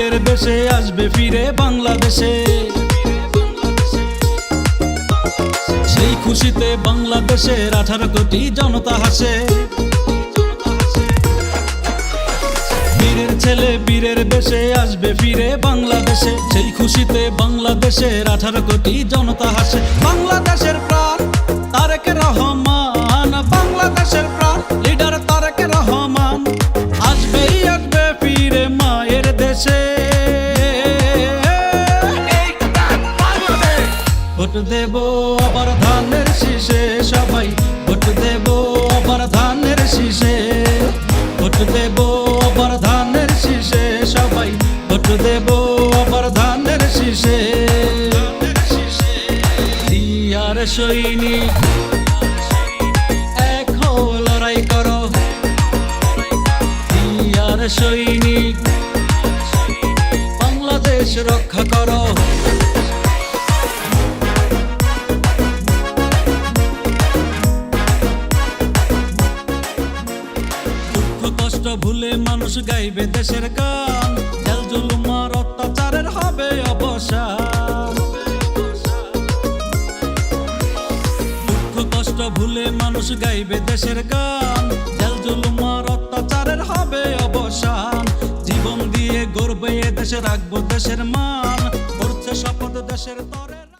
দেশে আসবে, ফিরে বাংলাদেশে। সেই খুশিতে বাংলাদেশের আঠারো কোটি জনতা হাসে। বীরের ছেলে বীরের বেশে আসবে, ফিরে বাংলাদেশে। সেই খুশিতে বাংলাদেশের আঠারো কোটি জনতা হাসে। বাংলাদেশের প্রাণ তারেক রহমান। ভোট দেব আবার ধানের শীষে সবাই। ভোট দেব আবার ধানের শীষে। ভোট দেব আবার ধানের শীষে সবাই। ভোট দেব আবার ধানের শীষে। দিয়ার সৈনিক লড়াই সৈনিক, বাংলাদেশ রক্ষা করো। কষ্ট ভুলে মানুষ গাইবে দেশের গান। জেল জুলুমার অত্যাচারের হবে অবসান। দুঃখ, কষ্ট ভুলে মানুষ গাইবে দেশের গান। জেল জুলুমার অত্যাচারের হবে অবসান। জীবন দিয়ে গর্বে দেশে রাখব দেশের মান। করছে শপথ দেশের তরে।